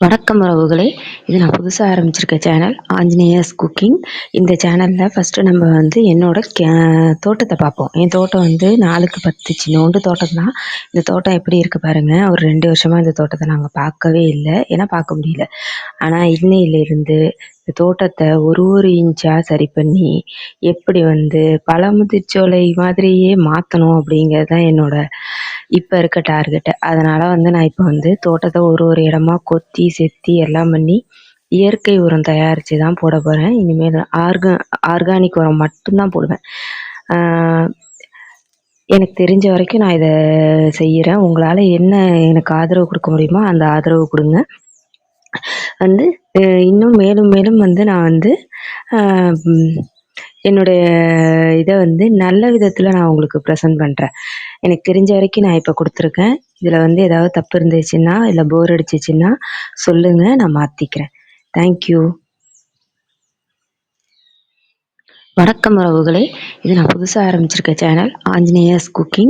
வணக்கம் உறவுகளே. இது நான் புதுசாக ஆரம்பிச்சிருக்க சேனல் ஆஞ்சநேயர்ஸ் குக்கிங் இந்த சேனலில் ஃபஸ்ட்டு நம்ம வந்து என்னோட கே தோட்டத்தை பார்ப்போம். என் தோட்டம் வந்து நாலுக்கு பத்து சின்னோண்டு தோட்டம் தான். இந்த தோட்டம் எப்படி இருக்குது பாருங்கள் ஒரு ரெண்டு வருஷமாக இந்த தோட்டத்தை நாங்கள் பார்க்கவே இல்லை. ஏன்னா பார்க்க முடியல. ஆனால் இன்னையிலிருந்து இந்த தோட்டத்தை ஒரு ஒரு இன்ச்சாக சரி பண்ணி எப்படி வந்து பழமுதிர்ச்சோலை மாதிரியே மாற்றணும் அப்படிங்கிறது தான் என்னோட இப்போ இருக்க டார்கெட்டு அதனால் வந்து நான் இப்போ வந்து தோட்டத்தை ஒரு ஒரு இடமா கொத்தி செத்தி எல்லாம் பண்ணி இயற்கை உரம் தயாரித்து தான் போட போகிறேன் இனிமேல் ஆர்கா ஆர்கானிக் உரம் மட்டும்தான் போடுவேன். எனக்கு தெரிஞ்ச வரைக்கும் நான் இதை செய்கிறேன் உங்களால் என்ன எனக்கு ஆதரவு கொடுக்க முடியுமோ அந்த ஆதரவு கொடுங்க. வந்து இன்னும் மேலும் மேலும் வந்து நான் வந்து என்னுடைய இதை வந்து நல்ல விதத்தில் நான் உங்களுக்கு ப்ரெசென்ட் பண்ணுறேன் எனக்கு தெரிஞ்ச வரைக்கும் நான் இப்போ கொடுத்துருக்கேன். இதில் வந்து ஏதாவது தப்பு இருந்துச்சுன்னா இல்லை போர் அடிச்சிச்சின்னா சொல்லுங்கள் நான் மாற்றிக்கிறேன் தேங்க்யூ வணக்கம் உறவுகளே. இது நான் புதுசாக ஆரம்பிச்சிருக்க சேனல் ஆஞ்சநேயர்ஸ் குக்கிங்